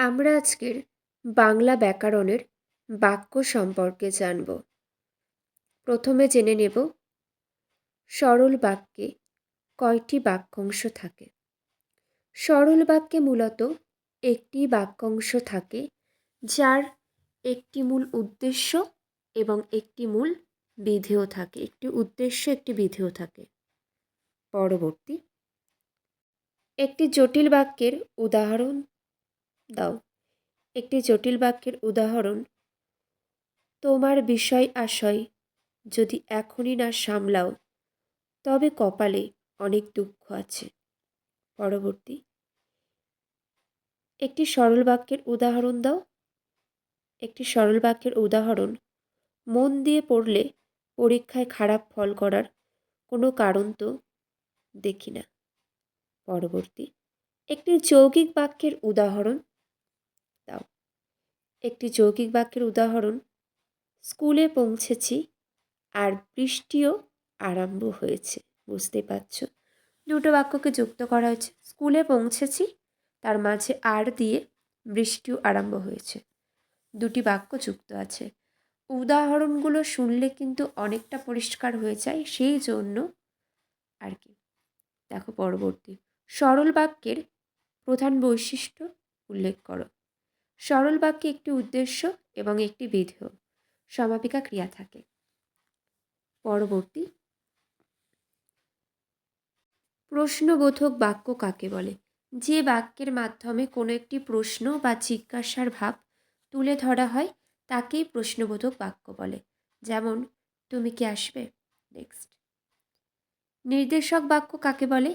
আমরা আজকের বাংলা ব্যাকরণের বাক্য সম্পর্কে জানব। প্রথমে জেনে নেব, সরল বাক্যে কয়টি বাক্যাংশ থাকে? সরল বাক্যে মূলত একটি বাক্যাংশ থাকে, যার একটি মূল উদ্দেশ্য এবং একটি মূল বিধেয় থাকে। একটি উদ্দেশ্য, একটি বিধেয় থাকে। পরবর্তী, একটি জটিল বাক্যের উদাহরণ দাও। একটি জটিল বাক্যের উদাহরণ, তোমার বিষয় আশয়, যদি এখনই না সামলাও, তবে কপালে অনেক দুঃখ আছে। পরবর্তী, একটি সরল বাক্যের উদাহরণ দাও। একটি সরল বাক্যের উদাহরণ, মন দিয়ে পড়লে পরীক্ষায় খারাপ ফল করার কোনো কারণ তো দেখি না। পরবর্তী, একটি যৌগিক বাক্যের উদাহরণ একটি যৌগিক বাক্যের উদাহরণ, স্কুলে পৌঁছেছি আর বৃষ্টিও আরম্ভ হয়েছে, বুঝতে পারছ? দুটো বাক্যকে যুক্ত করা হয়েছে, স্কুলে পৌঁছেছি, তার মাঝে আর দিয়ে বৃষ্টিও আরম্ভ হয়েছে। দুটি বাক্য যুক্ত আছে। উদাহরণগুলো শুনলে কিন্তু অনেকটা পরিষ্কার হয়ে যায়, সেই জন্য আর কি। দেখো পরবর্তী, সরল বাক্যের প্রধান বৈশিষ্ট্য উল্লেখ করো। সরল বাক্যে একটি উদ্দেশ্য এবং একটি বিধেয়। সমাপিকা ক্রিয়া থাকে। পরবর্তী। প্রশ্নবোধক বাক্য কাকে বলে? যে বাক্যের মাধ্যমে কোনো একটি প্রশ্ন বা জিজ্ঞাসার ভাব তুলে ধরা হয়, তাকেই প্রশ্নবোধক বাক্য বলে। যেমন, তুমি কি আসবে? নেক্সট নির্দেশক বাক্য কাকে বলে?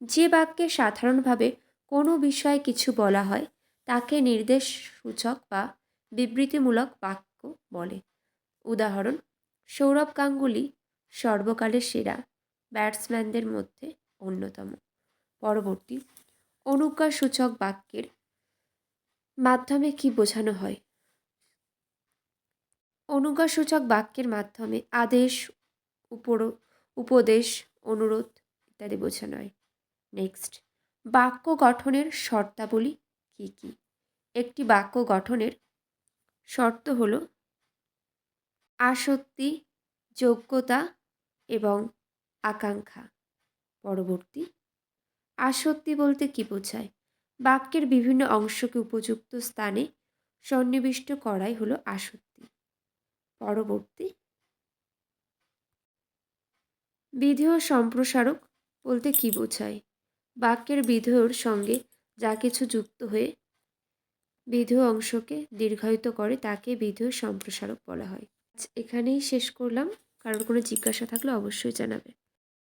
যে বাক্যে সাধারণভাবে কোনো বিষয়ে কিছু বলা হয় তাকে নির্দেশ সূচক বা বিবৃতিমূলক বাক্য বলে। উদাহরণ, সৌরভ গাঙ্গুলি সর্বকালের সেরা ব্যাটসম্যানদের মধ্যে অন্যতম। পরবর্তী, অনুজ্ঞাসূচক বাক্যের মাধ্যমে কি বোঝানো হয়? অনুজ্ঞাসূচক বাক্যের মাধ্যমে আদেশ, উপর, উপদেশ, অনুরোধ ইত্যাদি বোঝানো হয়। নেক্সট, বাক্য গঠনের শর্তাবলী কী কী? একটি বাক্য গঠনের শর্ত হল আসক্তি, যোগ্যতা এবং আকাঙ্ক্ষা। পরবর্তী, আসক্তি বলতে কী বোঝায়? বাক্যের বিভিন্ন অংশকে উপযুক্ত স্থানে সন্নিবিষ্ট করাই হলো আসক্তি। পরবর্তী বিধেয় সম্প্রসারক বলতে কী বোঝায়? বাক্যের বিধেয়র সঙ্গে যা কিছু যুক্ত হয়ে বিধেয় অংশকে দীর্ঘায়িত করে, তাকে বিধু সম্প্রসারক বলা হয়। এখানেই শেষ করলাম। কারোর কোনো জিজ্ঞাসা থাকলে অবশ্যই জানাবে।